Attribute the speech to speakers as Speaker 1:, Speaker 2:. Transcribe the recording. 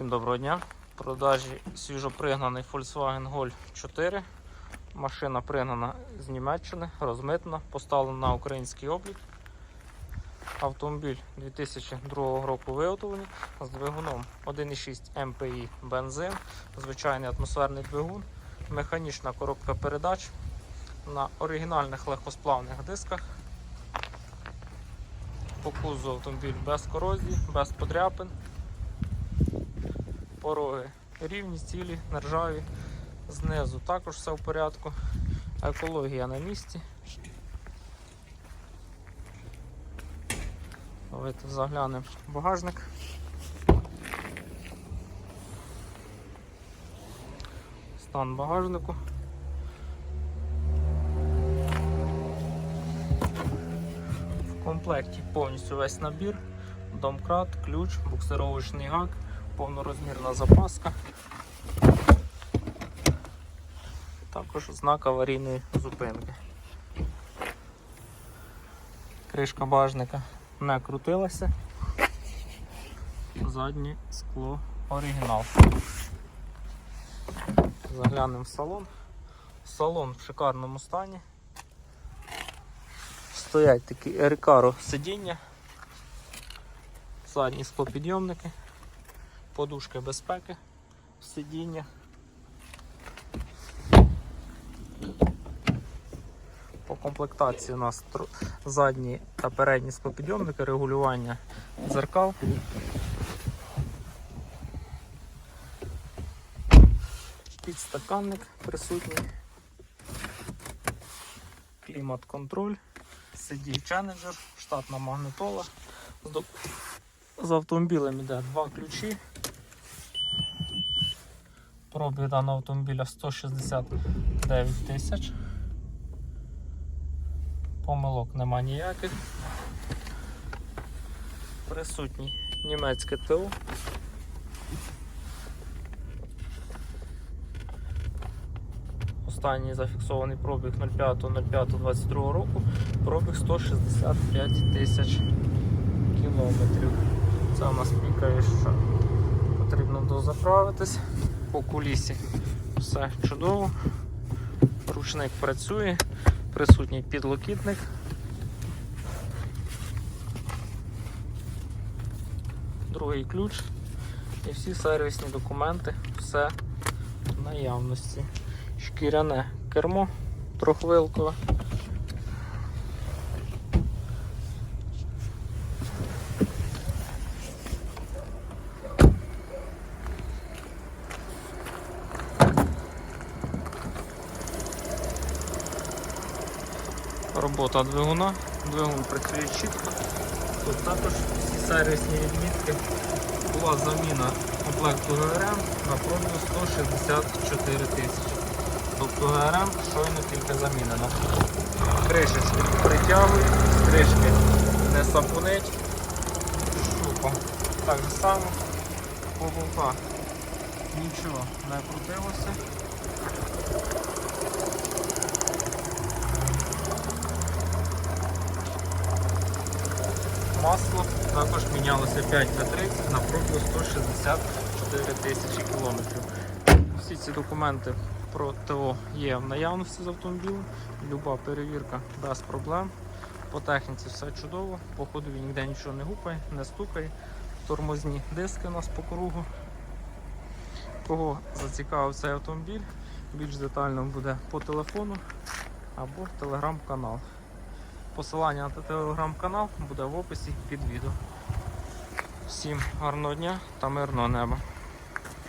Speaker 1: Всім доброго дня. В продажі свіжопригнаний Volkswagen Golf 4. Машина пригнана з Німеччини, розмитна, поставлена на український облік. Автомобіль 2002 року виготовлення з двигуном 1,6 МПІ бензин, звичайний атмосферний двигун, механічна коробка передач на оригінальних легкосплавних дисках. По кузову автомобіль без корозії, без подряпин. Пороги рівні, цілі, нержаві. Знизу також все в порядку. Екологія на місці. Давайте заглянемо в багажник. Стан багажнику. В комплекті повністю весь набір. Домкрат, ключ, буксировочний гак, повнорозмірна запаска. Також знак аварійної зупинки. Кришка багажника не крутилася. Заднє скло оригінал. Заглянемо в салон. Салон в шикарному стані. Стоять такі ерикаро сидіння, задні склопідйомники, подушки безпеки сидіння. По комплектації у нас задні та передні склопідйомники, регулювання дзеркал. Підстаканник присутній. Клімат-контроль, CD Challenger, штатна магнитола. З автомобілем йде два ключі. Пробіг даного автомобіля 169 тисяч. Помилок нема ніяких. Присутній німецьке ТО. Останній зафіксований пробіг 05.05.22 року, пробіг 165 тисяч кілометрів. Це у нас пікає, що потрібно дозаправитись. По кулісі все чудово. Ручник працює, присутній підлокітник. Другий ключ і всі сервісні документи, все в наявності. Шкіряне кермо трохвилкове. Робота двигуна, двигун працює чітко. Тут також всі сервісні відмітки. Була заміна комплекту ГРМ на пробігу 164 тисячі. Тобто ГРМ щойно тільки замінено. Кришечки притягують, стрижки не сапунить. Шупа так само. По нічого не крутилося. Масло також мінялося 5 на 30 на пробігу 164 тисячі кілометрів. Всі ці документи про ТО є в наявності з автомобілем. Люба перевірка без проблем. По техніці все чудово, по ходові ніде нічого не гупає, не стукає. Тормозні диски у нас по кругу. Кого зацікавив цей автомобіль, більш детально буде по телефону або телеграм-канал. Посилання на телеграм-канал буде в описі під відео. Всім гарного дня та мирного неба.